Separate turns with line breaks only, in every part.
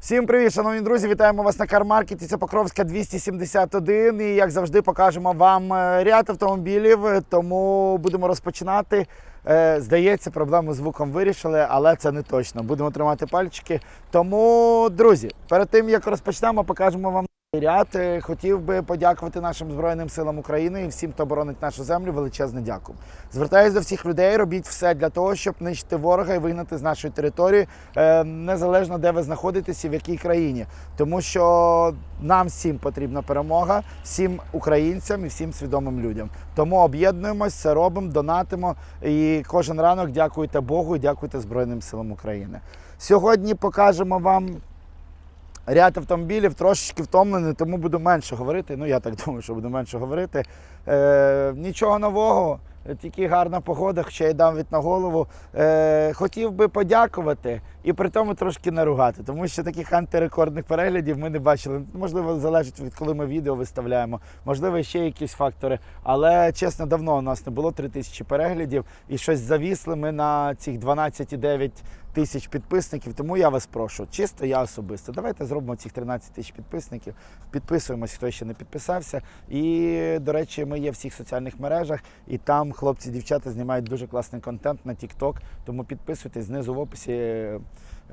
Всім привіт, шановні друзі! Вітаємо вас на кармаркеті. Це Покровська 271. І як завжди, покажемо вам е, ряд автомобілів. Тому будемо розпочинати. Е, Здається, проблему звуком вирішили, але це не точно. Будемо тримати пальчики. Тому, друзі, перед тим як розпочнемо, покажемо вам. Ряд Е, хотів би подякувати нашим Збройним силам України і всім, хто боронить нашу землю. Величезне дякую. Звертаюся до всіх людей, робіть все для того, щоб нищити ворога і вигнати з нашої території, е, незалежно де ви знаходитесь і в якій країні. Тому що нам всім потрібна перемога, всім українцям і всім свідомим людям. Тому об'єднуємось, це робимо, донатимо. І кожен ранок дякуйте Богу і дякуйте Збройним силам України. Сьогодні покажемо вам. Ряд автомобілів трошечки втомлений, тому буду менше говорити. Ну, я так думаю, що буду менше говорити. Е, нічого нового, тільки гарна погода, хоча й дам від на голову. Е, хотів би подякувати і при тому трошки наругати, тому що таких антирекордних переглядів ми не бачили. Можливо, залежить від коли ми відео виставляємо, можливо, ще якісь фактори. Але чесно, давно у нас не було 3 тисячі переглядів і щось завісли ми на цих 12,9 тисяч підписників. Тому я вас прошу, чисто я особисто. Давайте зробимо цих 13 тисяч підписників. Підписуємось, хто ще не підписався. І, до речі, ми є в всіх соціальних мережах, і там хлопці, дівчата знімають дуже класний контент на TikTok. Тому підписуйтесь знизу в описі.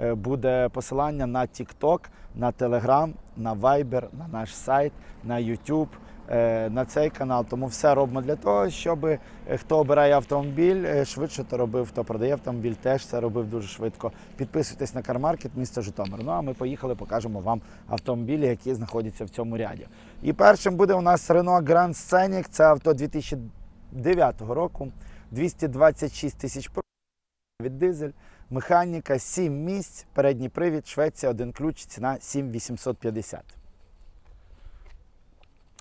Е, Буде посилання на TikTok, на Telegram, на Viber, на наш сайт, на YouTube, е, на цей канал. Тому все робимо для того, щоб е, хто обирає автомобіль, швидше то робив, хто продає автомобіль, теж це робив дуже швидко. Підписуйтесь на кармаркет, місто Житомир. Ну а ми поїхали, покажемо вам автомобілі, які знаходяться в цьому ряді. І першим буде у нас Renault Grand Scenic. Це авто 2009 року, 226 тисяч від дизель. Механіка 7 місць, передній привід, Швеція, один ключ, ціна 7850.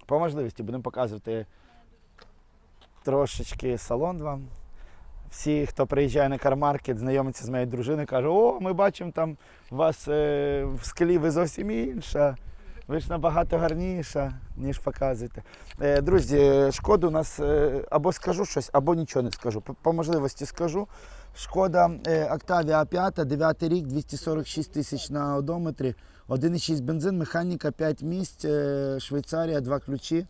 По можливості будемо показувати трошечки салон вам. Всі, хто приїжджає на кармаркет, знайомиться з моєю дружиною, каже, о, ми бачимо там вас е, в склі ви зовсім інша. Ви ж набагато гарніша, ніж показуєте. Е, друзі, шкода у нас е, або скажу щось, або нічого не скажу. По, можливості скажу. Шкода Octavia 5, 9 рік, 246 тисяч на одометрі, 1,6 бензин, механіка 5 місць, е, Швейцарія, 2 ключі,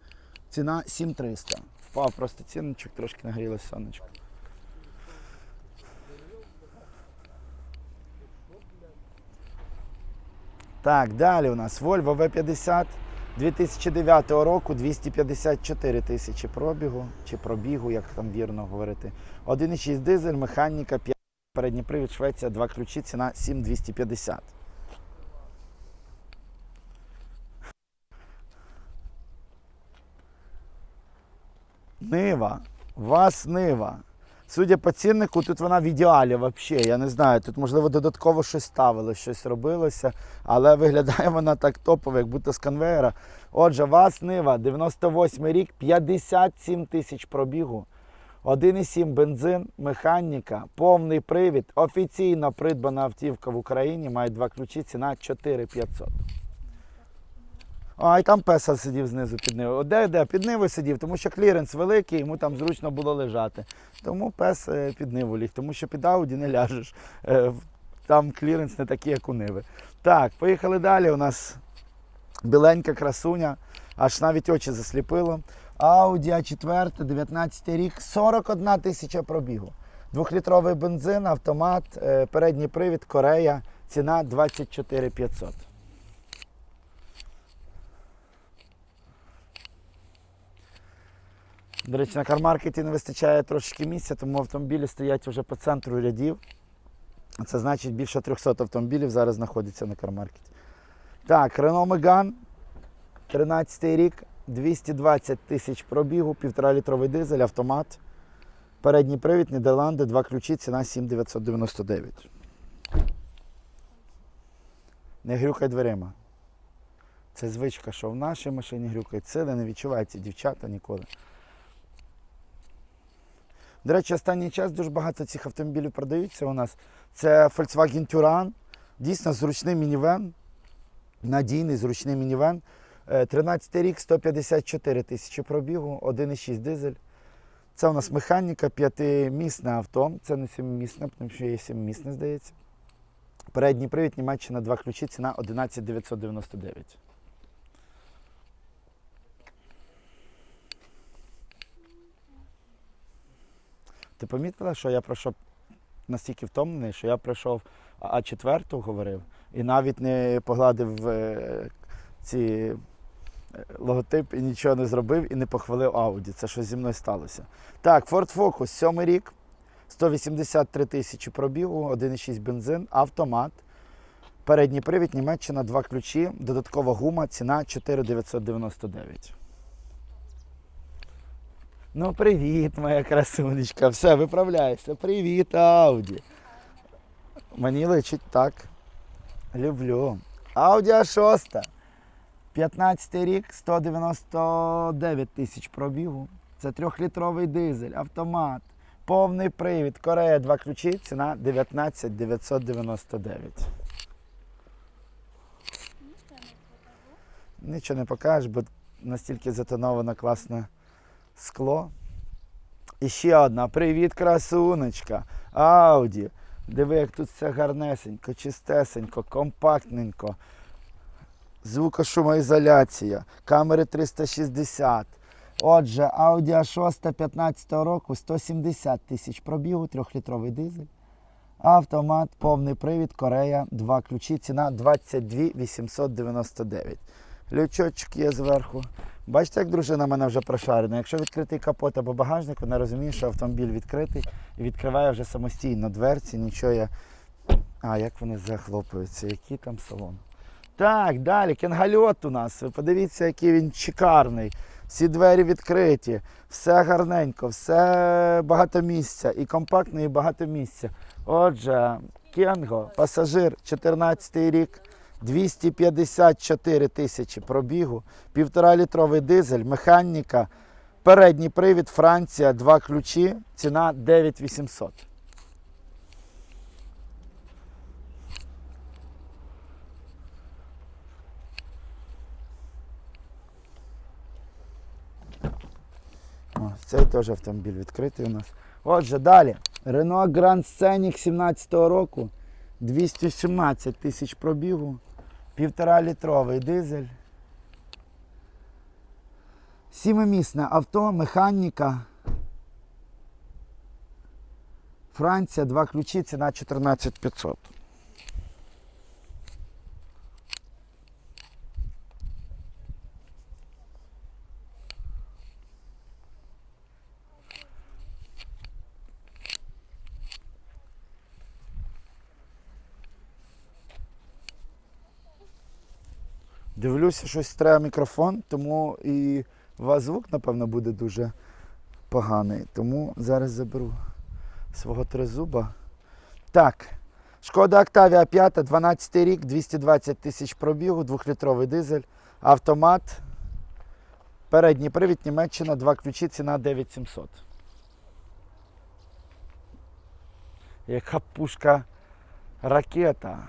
ціна 7300. Впав просто цінничок, трошки нагрілося сонечко. Так, далі у нас Volvo V50 2009 року 254 тисячі пробігу чи пробігу, як там вірно говорити. 1,6 дизель, механіка, 5 передній привід, Швеція, 2 ключі, ціна 7250. Нива. Вас Нива. Судя по ціннику, тут вона в ідеалі взагалі. Я не знаю. Тут, можливо, додатково щось ставили, щось робилося, але виглядає вона так топово, як будто з конвейера. Отже, вас Нива, 98 рік, 57 тисяч пробігу. 1,7 бензин, механіка, повний привід, офіційно придбана автівка в Україні, має два ключі, ціна 4500. А, і там песа сидів знизу під нивою. Де, де? Під нивою сидів, тому що кліренс великий, йому там зручно було лежати. Тому пес е, під ниву ліг, тому що під Ауді не ляжеш. Е, Там кліренс не такий, як у Ниви. Так, поїхали далі. У нас біленька красуня, аж навіть очі засліпило. Audi A4, 19 рік, 41 тисяча пробігу. Двохлітровий бензин, автомат, е, передній привід, Корея, ціна 24 500. До речі, на кармаркеті не вистачає трошки місця, тому автомобілі стоять вже по центру рядів. Це значить більше 300 автомобілів зараз знаходиться на кармаркеті. Так, Renault Megane, 13 рік, 220 тисяч пробігу, 1,5 літровий дизель, автомат. Передній привід, Нідерланди, два ключі, ціна 7999. Не грюкай дверима. Це звичка, що в нашій машині грюкають сили, не відчуваються дівчата ніколи. До речі, останній час дуже багато цих автомобілів продаються у нас. Це Volkswagen Touran, дійсно зручний мінівен, надійний зручний мінівен. Е, 13 рік, 154 тисячі пробігу, 1,6 дизель. Це у нас механіка, п'ятимісне авто. Це не сімимісне, тому що є сімимісне, здається. Передній привід Німеччина, два ключі, ціна 11 999. Ти помітила, що я пройшов настільки втомлений, що я прийшов а четверту говорив і навіть не погладив е, ці е, логотип і нічого не зробив і не похвалив Ауді. Це щось зі мною сталося. Так, Ford Focus, сьомий рік, 183 тисячі пробігу, 1,6 бензин, автомат. Передній привід, Німеччина, два ключі, додаткова гума, ціна 4,999. Ну, привіт, моя красунечка. Все, виправляйся. Привіт, Ауді. Мені личить так. Люблю. Audi A6. 15 рік, 199 тисяч пробігу. Це трьохлітровий дизель, автомат, повний привід, Корея, два ключі, ціна 19 999. Нічого не покажеш, бо настільки затоновано класне скло. І ще одна. Привіт, красунечка. Ауді. Диви, як тут все гарнесенько, чистесенько, компактненько. Звукошумоізоляція, камери 360. Отже, Audi A6 15 року 170 тисяч пробігу, 3-літровий дизель. Автомат, повний привід, Корея, два ключі, ціна 22 899. Лючочок є зверху. Бачите, як дружина мене вже прошарена. Якщо відкритий капот або багажник, вона розуміє, що автомобіль відкритий і відкриває вже самостійно дверці, нічого я. А, як вони захлопуються, який там салон. Так, далі, кенгальот у нас. Ви подивіться, який він шикарний. Всі двері відкриті, все гарненько, все багато місця. І компактно, і багато місця. Отже, Кенго, пасажир, 14 рік, 254 тисячі пробігу, півтора літровий дизель, механіка, передній привід, Франція, два ключі, ціна 9800. О, цей теж автомобіль відкритий у нас. Отже, далі. Renault Grand Scenic 17-го року. 217 тисяч пробігу. Півтора літровий дизель. Сімимісне авто, механіка. Франція, два ключі, ціна 14500. Дивлюся, щось треба мікрофон, тому і у вас звук, напевно, буде дуже поганий. Тому зараз заберу свого тризуба. Так. Шкода Октавія 5, 12 рік, 220 тисяч пробігу, 2-літровий дизель, автомат. Передній привід, Німеччина, два ключі, ціна 9700. Яка пушка ракета.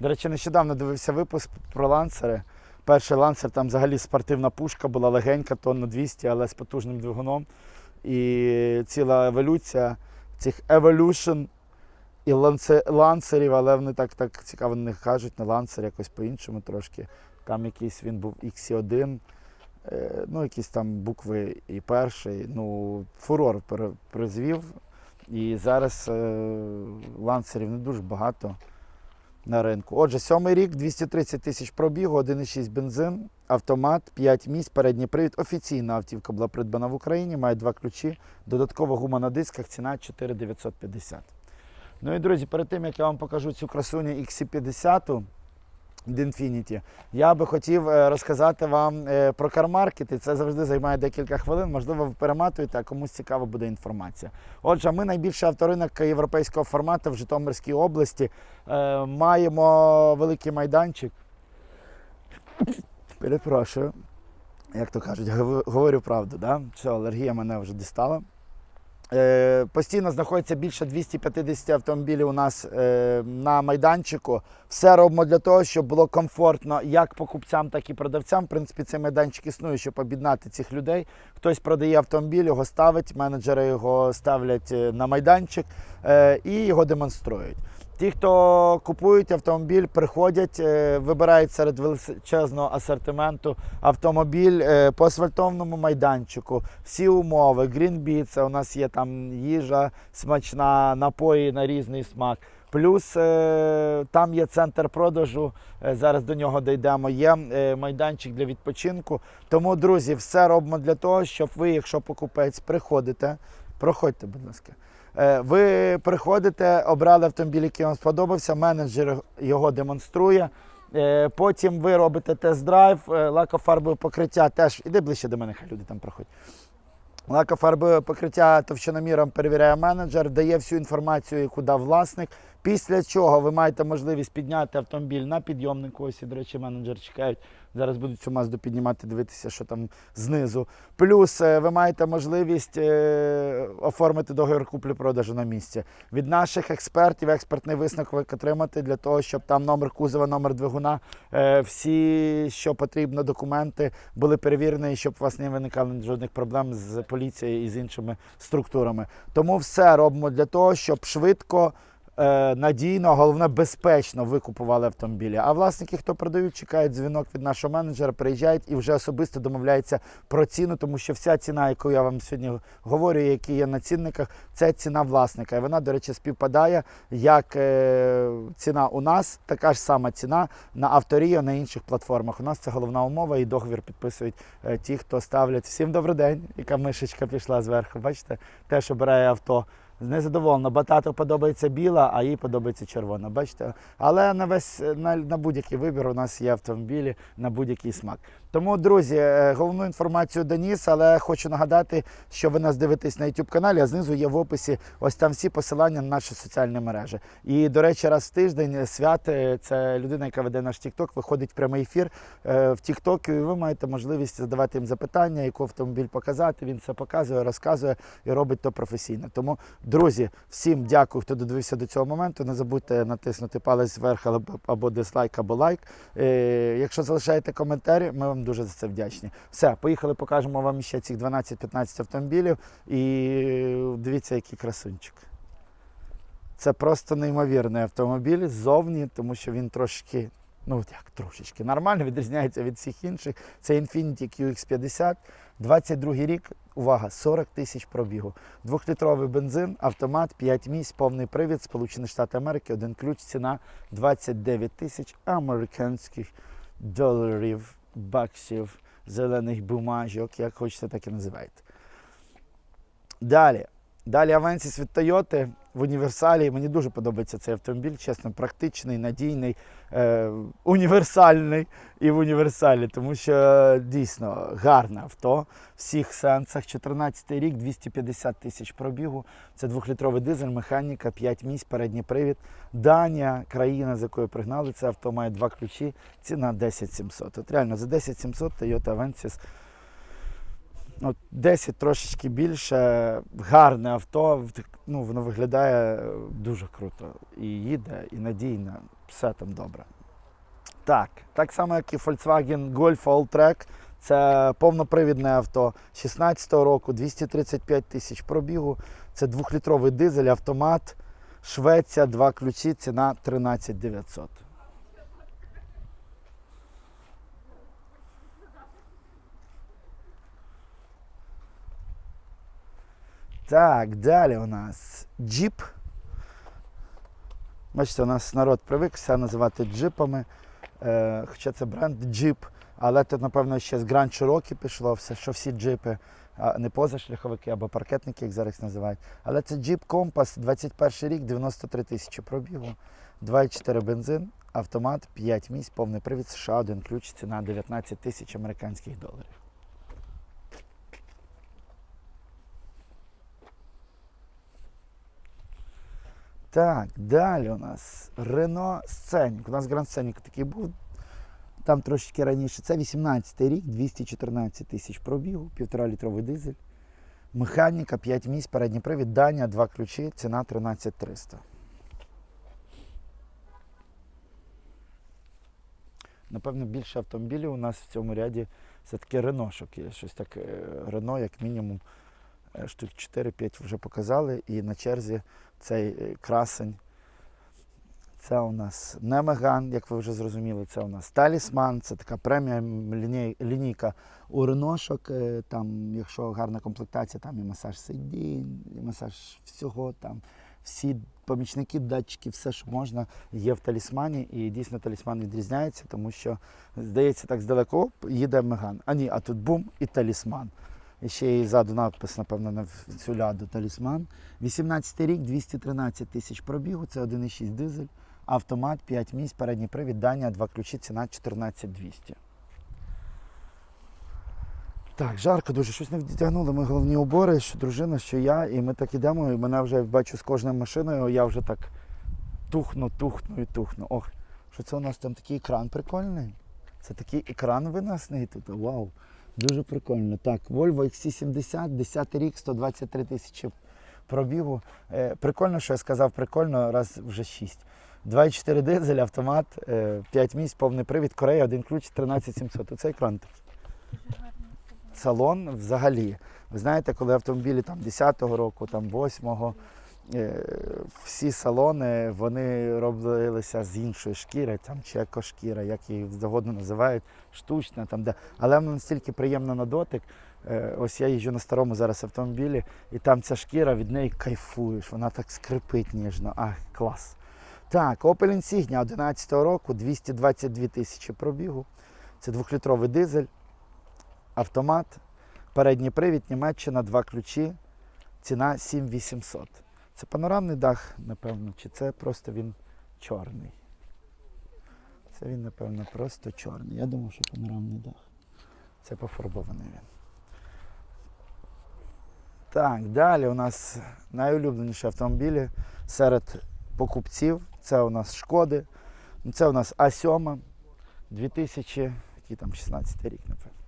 До речі, нещодавно дивився випуск про лансери. Перший лансер там взагалі спортивна пушка була легенька, тонна 200, але з потужним двигуном. І ціла еволюція цих Evolution і ланце- лансерів, але вони так, так цікаво не кажуть, не лансер, якось по-іншому трошки. Там якийсь він був XC1, е, ну якісь там букви і перший. Ну, фурор призвів. І зараз е, лансерів не дуже багато на ринку. Отже, сьомий рік, 230 тисяч пробігу, 1,6 бензин, автомат, 5 місць, передній привід. Офіційна автівка була придбана в Україні, має два ключі. Додаткова гума на дисках, ціна 4950. Ну і друзі, перед тим як я вам покажу цю красуню XC50 Infiniti, я би хотів е, розказати вам е, про кармаркети. Це завжди займає декілька хвилин. Можливо, ви перематуєте, а комусь цікава буде інформація. Отже, ми найбільший авторинок європейського формату в Житомирській області. Е, Маємо великий майданчик. Перепрошую. Як то кажуть, говорю правду, да? Все, алергія мене вже дістала. Е, постійно знаходиться більше 250 автомобілів у нас е, на майданчику. Все робимо для того, щоб було комфортно як покупцям, так і продавцям. В принципі, цей майданчик існує, щоб об'єднати цих людей. Хтось продає автомобіль, його ставить, менеджери його ставлять е, на майданчик і його демонструють. Ті, хто купують автомобіль, приходять, е, вибирають серед величезного асортименту автомобіль е, по асфальтовному майданчику. Всі умови, грінбіца, у нас є там їжа смачна, напої на різний смак. Плюс е, там є центр продажу. Зараз до нього дійдемо. Є майданчик для відпочинку. Тому, друзі, все робимо для того, щоб ви, якщо покупець, приходите. Проходьте, будь ласка. Е, Ви приходите, обрали автомобіль, який вам сподобався, менеджер його демонструє. Е, Потім ви робите тест-драйв, е, лакофарбове покриття теж. Іди ближче до мене, хай люди там проходять. Лакофарбове покриття товщиноміром перевіряє менеджер, дає всю інформацію, яку дав власник. Після чого ви маєте можливість підняти автомобіль на підйомнику. Ось, до речі, менеджер чекають. Зараз будуть цю мазду піднімати, дивитися, що там знизу. Плюс е, ви маєте можливість е, оформити договір куплі-продажу на місці. Від наших експертів експертний висновок отримати для того, щоб там номер кузова, номер двигуна, е, всі, що потрібно, документи були перевірені, щоб у вас не виникало жодних проблем з поліцією і з іншими структурами. Тому все робимо для того, щоб швидко. Е, Надійно, головне безпечно ви купували автомобілі. А власники, хто продають, чекають дзвінок від нашого менеджера, приїжджають і вже особисто домовляються про ціну, тому що вся ціна, яку я вам сьогодні говорю, які є на цінниках, це ціна власника. І вона, до речі, співпадає як е, ціна у нас, така ж сама ціна на авторіо на інших платформах. У нас це головна умова, і договір підписують е, ті, хто ставлять. Всім добрий день, яка мишечка пішла зверху. Бачите, теж обирає авто. Незадоволена, бо тату подобається біла, а їй подобається червона. Бачите? Але на весь на, на будь-який вибір у нас є автомобілі на будь-який смак. Тому, друзі, е, головну інформацію доніс, але хочу нагадати, що ви нас дивитесь на YouTube каналі, а знизу є в описі ось там всі посилання на наші соціальні мережі. І, до речі, раз в тиждень свят е, це людина, яка веде наш TikTok, виходить прямий ефір е, в TikTok, і ви маєте можливість задавати їм запитання, яку автомобіль показати. Він це показує, розказує і робить то професійно. Тому, друзі, всім дякую, хто додивився до цього моменту. Не забудьте натиснути палець вверх або- дизлайк, або лайк. Е, Якщо залишаєте коментарі, ми вам дуже за це вдячні. Все, поїхали, покажемо вам ще цих 12-15 автомобілів. І дивіться, який красунчик. Це просто неймовірний автомобіль ззовні, тому що він трошки, ну от як трошечки, нормально відрізняється від всіх інших. Це Infiniti QX50, 22 рік, увага, 40 тисяч пробігу. Двохлітровий бензин, автомат, 5 місць, повний привід, Сполучені Штати Америки, один ключ, ціна 29 тисяч американських доларів, баксів, зелених бумажок, як хочете, так і називайте. Далі. Далі Avensis від Toyota в універсалі. Мені дуже подобається цей автомобіль, чесно, практичний, надійний, е, універсальний і в універсалі, тому що дійсно гарне авто в всіх сенсах. 14 рік, 250 тисяч пробігу. Це двохлітровий дизель, механіка, 5 місць, передній привід. Данія, країна, з якої пригнали це авто, має два ключі. Ціна 10 700. От реально за 10 700 Toyota Avensis От 10 трошечки більше, гарне авто, ну, воно виглядає е, дуже круто. І їде, і надійно, все там добре. Так, так само, як і Volkswagen Golf Alltrack. Це повнопривідне авто 16-го року, 235 тисяч пробігу. Це двохлітровий дизель, автомат, Швеція, два ключі, ціна 13 900. Так, далі у нас джіп. Бачите, у нас народ привик все називати джипами. Е, хоча це бренд джип, але тут, напевно, ще з Grand Cherokee пішло все, що всі джипи, не позашляховики або паркетники, як зараз називають. Але це джип Компас, 21 рік, 93 тисячі пробігу, 2,4 бензин, автомат, 5 місць, повний привід США, один ключ, ціна 19 тисяч американських доларів. Так, далі у нас Renault Scenic. У нас Grand Scenic такий був. Там трошечки раніше. Це 18 рік, 214 тисяч пробігу, 1,5 літровий дизель. Механіка, 5 місць, передній привід, Данія, 2 ключі, ціна 13 300. Напевно, більше автомобілів у нас в цьому ряді все-таки Реношок є. Щось так, Рено, як мінімум, штук 4-5 вже показали. І на черзі цей е, красень Це у нас не Меган, як ви вже зрозуміли, це у нас талісман, це така ліній- лінійка у реношок. е, Там, якщо гарна комплектація, там і масаж сидінь, і масаж всього, там всі помічники, датчики, все, що можна, є в талісмані. І дійсно талісман відрізняється, тому що, здається, так здалеку їде Меган. А ні, а тут бум і талісман. І ще і ззаду надпис, напевно, на цю ляду талісман. 18 рік, 213 тисяч пробігу, це 1,6 дизель, автомат, 5 місць, передній привід, Данія, два ключі, ціна 14200. Так, жарко дуже, щось не вдягнули ми головні убори, що дружина, що я, і ми так ідемо, і мене вже бачу з кожною машиною, я вже так тухну, тухну і тухну. Ох, що це у нас там такий екран прикольний? Це такий екран виносний тут. Вау! Дуже прикольно. Так, Volvo XC70, 10 рік, 123 тисячі пробігу. Е, прикольно, що я сказав, прикольно, раз вже 6. 2,4 дизель, автомат, е, 5 місць, повний привід, Корея, один ключ, 13700. Оце екран. Салон взагалі. Ви знаєте, коли автомобілі там 10-го року, там 8-го, е, всі салони вони робилися з іншої шкіри, там чи екошкіра, як її завгодно називають, штучна там де. Але вона настільки приємна на дотик. Е, Ось я їжджу на старому зараз автомобілі, і там ця шкіра від неї кайфуєш, вона так скрипить ніжно. Ах, клас. Так, Opel Insignia 11 року, 222 тисячі пробігу. Це двохлітровий дизель, автомат, передній привід, Німеччина, два ключі, ціна 7800. Це панорамний дах, напевно, чи це просто він чорний? Це він, напевно, просто чорний. Я думав, що панорамний дах. Це пофарбований він. Так, далі у нас найулюбленіші автомобілі серед покупців. Це у нас Шкоди. Ну, Це у нас А7 2000, який там 16 рік, напевно.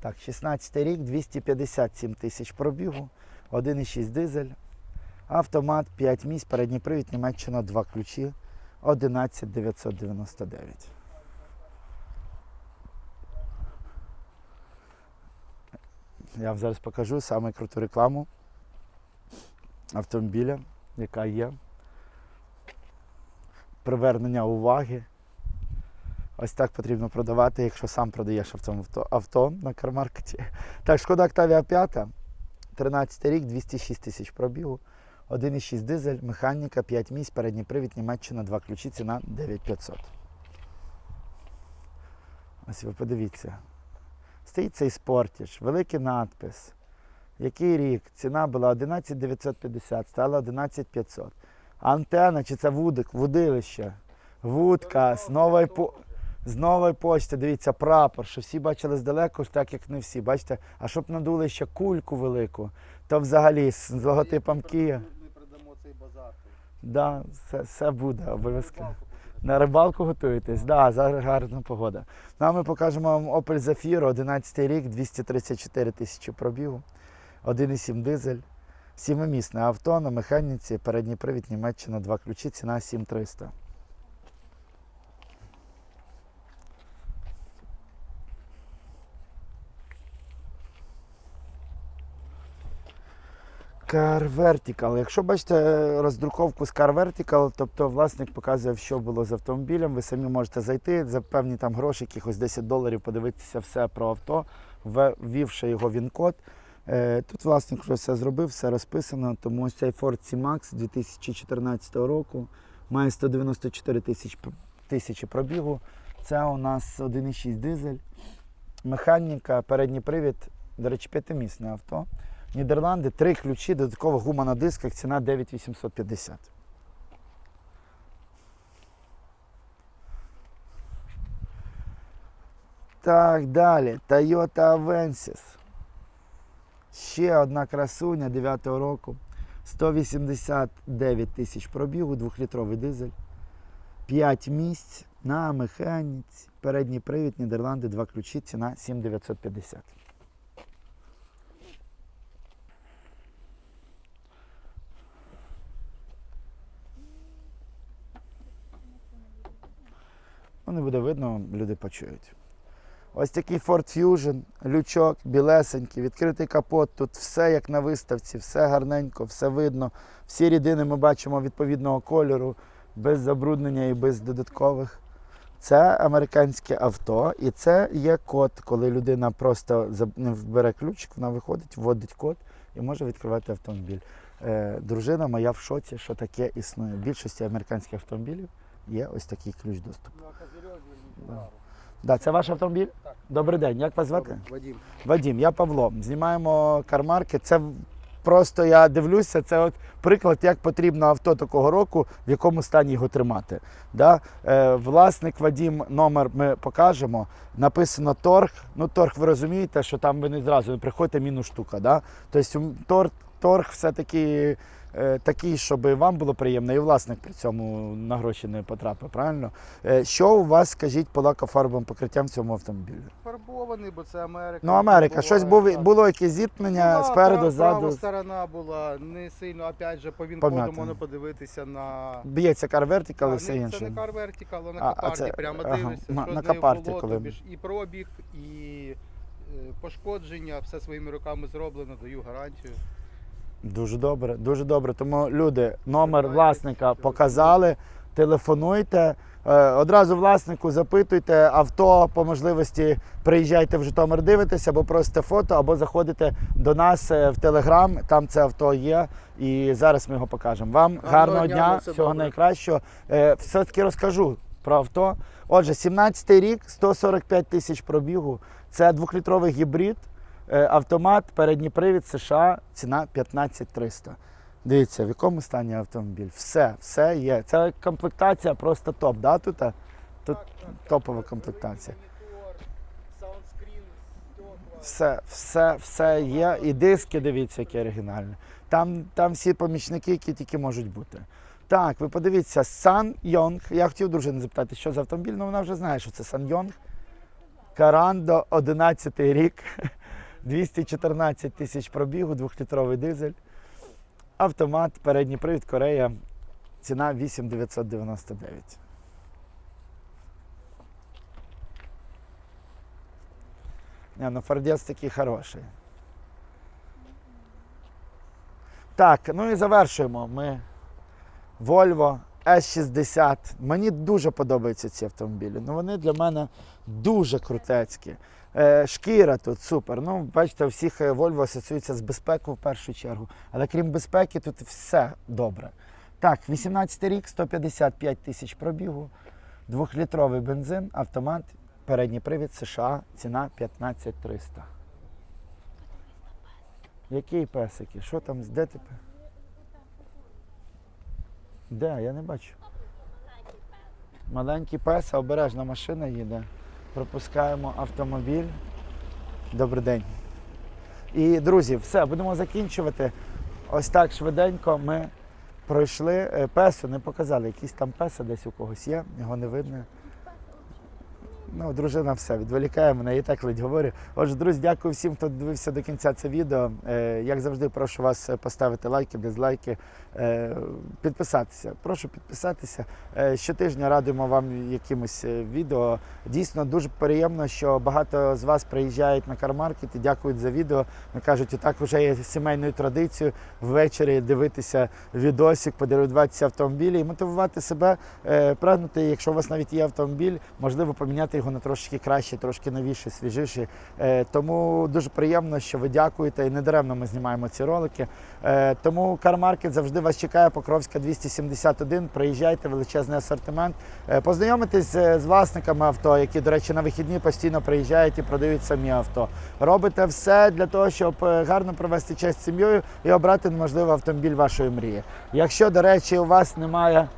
Так, 16 рік, 257 тисяч пробігу, 1,6 дизель, автомат, 5 місць, передній привід, Німеччина, 2 ключі, 11 999. Я вам зараз покажу саме круту рекламу автомобіля, яка є. Привернення уваги. Ось так потрібно продавати, якщо сам продаєш авто, авто на кармаркеті. Так, шкода Octavia 5, 13 рік, 206 тисяч пробігу, 1,6 дизель, механіка, 5 місць, передній привід, Німеччина, 2 ключі, ціна 9500. Ось ви подивіться. Стоїть цей спортіч, великий надпис. Який рік? Ціна була 11 950, стала 11 500. Антена, чи це вудик, вудилище, вудка з нової, по... з нової почти, дивіться, прапор, що всі бачили здалеку, так як не всі. Бачите, а щоб надули ще кульку велику, то взагалі з логотипом Кія.
Цей базар.
Да, все, все буде обов'язково. На рибалку готуєтесь? Да, зараз гарна погода. Ну, а ми покажемо вам Opel Zafiro, 11 рік, 234 тисячі пробігу, 1,7 дизель, сімимісне авто на механіці, передній привід Німеччина, два ключі, ціна 7300. Car Vertical. Якщо бачите роздруковку з Car Vertical, тобто власник показує, що було з автомобілем, ви самі можете зайти за певні там гроші, якихось 10 доларів, подивитися все про авто, ввівши його він-код. Е, Тут власник вже все зробив, все розписано, тому ось цей Ford C-Max 2014 року має 194 тисяч, тисячі пробігу. Це у нас 1,6 дизель, механіка, передній привід, до речі, п'ятимісне авто. Нідерланди, три ключі, додаткова гума на дисках, ціна 9850. Так, далі. Toyota Avensis. Ще одна красуня 9-го року. 189 тисяч пробігу, 2-літровий дизель. 5 місць на механіці. Передній привід, Нідерланди, два ключі, ціна 7950. Ну, не буде видно, люди почують. Ось такий Ford Fusion, лючок, білесенький, відкритий капот. Тут все як на виставці, все гарненько, все видно. Всі рідини ми бачимо відповідного кольору. без забруднення і без додаткових. Це американське авто, і це є код, коли людина просто бере ключик, вона виходить, вводить код і може відкривати автомобіль. Е, дружина моя в шоці, що таке існує. Більшості американських автомобілів є ось такий ключ доступу. Да. Да, це ваш автомобіль?
Так.
Добрий день, як вас звати?
Вадим.
Вадім, я Павло. Знімаємо кармарки. Це просто я дивлюся, це от приклад, як потрібно авто такого року, в якому стані його тримати. Да? Е, власник Вадім, номер ми покажемо. Написано торг. Ну, торг, ви розумієте, що там ви не зразу не приходите мінус штука. Да? Тобто торг, торг все-таки такий, щоб вам було приємно, і власник при цьому на гроші не потрапив, правильно? Е, що у вас, скажіть, по лакофарбовим покриттям в цьому автомобілі?
Фарбований, бо це Америка.
Ну, Америка, щось був,
так.
було якесь зіткнення
Ну,
спереду,
прав-
ззаду.
Права сторона була не сильно, опять же, по він-коду можна подивитися на...
Б'ється Car Vertical і все
ні,
інше.
Це не Car Vertical, а на
А,
капарті
це-
прямо
ага,
дивишся,
на-
що
на капарті,
було,
коли-
тобі ж і пробіг, і е, пошкодження, все своїми руками зроблено, даю гарантію.
Дуже добре, дуже добре. Тому люди, номер власника показали, телефонуйте. Е, Одразу власнику запитуйте авто по можливості приїжджайте в Житомир, дивитеся, або просите фото, або заходите до нас е, в Телеграм. Там це авто є, і зараз ми його покажемо. Вам гарного,
дня,
дня, всього
добре.
найкращого. Е, Все-таки розкажу про авто. Отже, 17-й рік, 145 тисяч пробігу. Це двохлітровий гібрид. Е, Автомат, передній привід США, ціна 15 300. Дивіться, в якому стані автомобіль. Все, все є. Це комплектація просто топ, да, тут? Тут топова комплектація. Все, все, все є. І диски, дивіться, які оригінальні. Там, там всі помічники, які тільки можуть бути. Так, ви подивіться, Сан Йонг. Я хотів дружину запитати, що за автомобіль, ну вона вже знає, що це Сан Йонг. Карандо, 11 рік, 214 тисяч пробігу, двохлітровий дизель. Автомат, передній привід, Корея. Ціна 8999. Не, ну Фордець такий хороший. Так, ну і завершуємо. Ми Volvo S60. Мені дуже подобаються ці автомобілі. Ну вони для мене дуже крутецькі. Е, шкіра тут супер. Ну, бачите, у всіх е, Volvo асоціюється з безпекою в першу чергу. Але крім безпеки, тут все добре. Так, 18 рік, 155 тисяч пробігу, двохлітровий бензин, автомат, передній привід США, ціна 15 300. Який песики? Що там? Де ти? Де? Я не бачу. Маленький пес, обережна машина їде. Пропускаємо автомобіль. Добрий день. І, друзі, все, будемо закінчувати. Ось так швиденько ми пройшли. Песо Песу не показали, якісь там песа десь у когось є, його не видно. Ну, дружина все відволікає мене, і так ледь говорю. Отже, друзі, дякую всім, хто дивився до кінця це відео. Е, як завжди, прошу вас е, поставити лайки, дизлайки, е, підписатися. Прошу підписатися. Щотижня радуємо вам якимось відео. Дійсно дуже приємно, що багато з вас приїжджають на кармаркет і дякують за відео. Ми кажуть, отак вже є сімейною традицією ввечері дивитися відосик, подивитися автомобілі і мотивувати себе, прагнути, якщо у вас навіть є автомобіль, можливо, поміняти його на трошки краще, трошки новіший, свіжіший. Е, Тому дуже приємно, що ви дякуєте і недаремно ми знімаємо ці ролики. Е, Тому кармаркет завжди вас чекає. Покровська 271. Приїжджайте, величезний асортимент. Е, Познайомитесь з власниками авто, які, до речі, на вихідні постійно приїжджають і продають самі авто. Робите все для того, щоб гарно провести час з сім'єю і обрати, можливо, автомобіль вашої мрії. Якщо, до речі, у вас немає.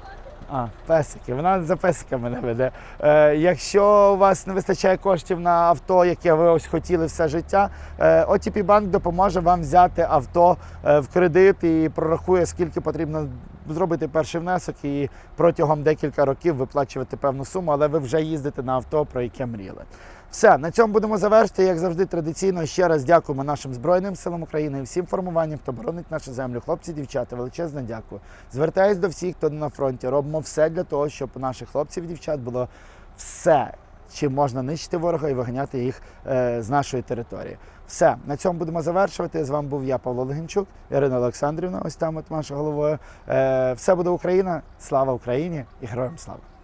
А, песики, вона за песиками не веде. Е, якщо у вас не вистачає коштів на авто, яке ви ось хотіли все життя, е, OTP Банк допоможе вам взяти авто е, в кредит і прорахує, скільки потрібно зробити перший внесок і протягом декілька років виплачувати певну суму, але ви вже їздите на авто, про яке мріяли. Все, на цьому будемо завершити. Як завжди, традиційно ще раз дякуємо нашим Збройним силам України і всім формуванням, хто боронить нашу землю. Хлопці, дівчата, величезне дякую. Звертаюсь до всіх, хто на фронті. Робимо все для того, щоб у наших хлопців і дівчат було все, чим можна нищити ворога і виганяти їх е, з нашої території. Все, на цьому будемо завершувати. З вами був я, Павло Легенчук, Ірина Олександрівна. Ось там от наша головою. Е, все буде Україна. Слава Україні і героям слава!